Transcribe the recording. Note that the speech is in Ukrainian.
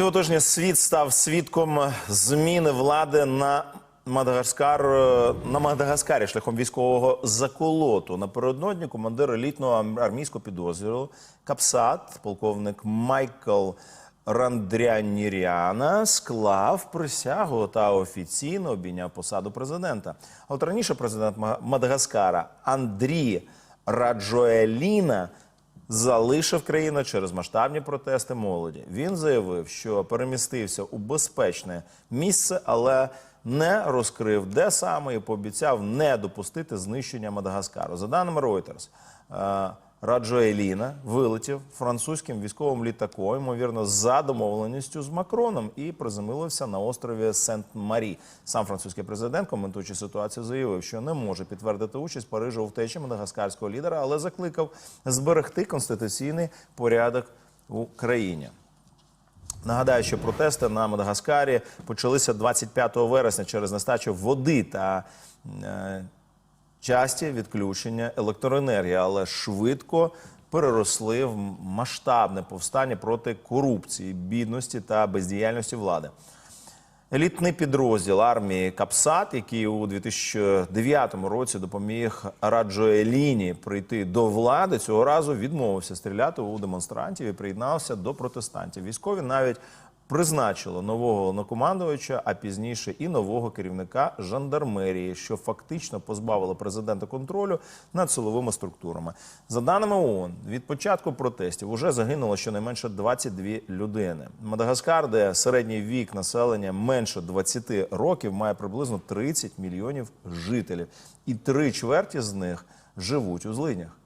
Цього тижня світ став свідком зміни влади на Мадагаскар на Мадагаскарі шляхом військового заколоту. Напередодні командир елітного армійського підрозділу Капсат, полковник Майкл Рандряніряна, склав присягу та офіційно обійняв посаду президента. От раніше президент Ма- Мадагаскара Андрій Раджоеліна залишив країну через масштабні протести молоді. Він заявив, що перемістився у безпечне місце, але не розкрив, де саме, і пообіцяв не допустити знищення Мадагаскару. За даними Reuters, е, Раджо вилетів французьким військовим літаком, ймовірно, за домовленістю з Макроном, і приземлився на острові Сент-Марі. Сам французький президент, коментуючи ситуацію, заявив, що не може підтвердити участь Парижа у втечі мадагаскарського лідера, але закликав зберегти конституційний порядок у країні. Нагадаю, що протести на Мадагаскарі почалися 25 вересня через нестачу води та е, часті відключення електроенергії, але швидко переросли в масштабне повстання проти корупції, бідності та бездіяльності влади. Елітний підрозділ армії Капсат, який у 2009 році допоміг Раджоеліні прийти до влади, цього разу відмовився стріляти у демонстрантів і приєднався до протестантів. Військові навіть призначили нового головнокомандувача, а пізніше і нового керівника жандармерії, що фактично позбавило президента контролю над силовими структурами. За даними ООН, від початку протестів уже загинуло щонайменше 22 людини. Мадагаскар, де середній вік населення менше 20 років, має приблизно 30 мільйонів жителів, і три чверті з них живуть у злиднях.